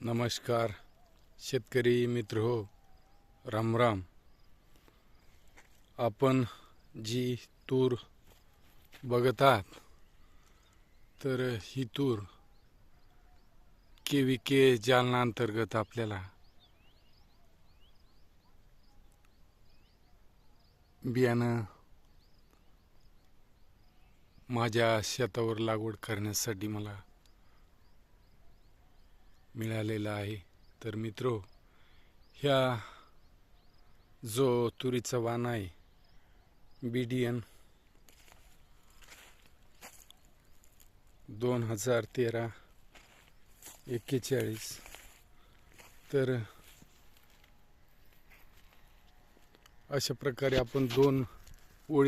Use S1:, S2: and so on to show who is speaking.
S1: नमस्कार शेतकरी मित्र हो राम राम. आपण जी तूर बघत आहात तर ही तूर के व्ही के जालना अंतर्गत आपल्याला बियाणं माझ्या शेतावर लागवड करण्यासाठी मला मिळालेला आहे. तर मित्रो ह्या जो तुरीचा वाण आहे बी डी एन दोन हजार तेरा एक्केचाळीस. तर अशा प्रकारे आपण दोन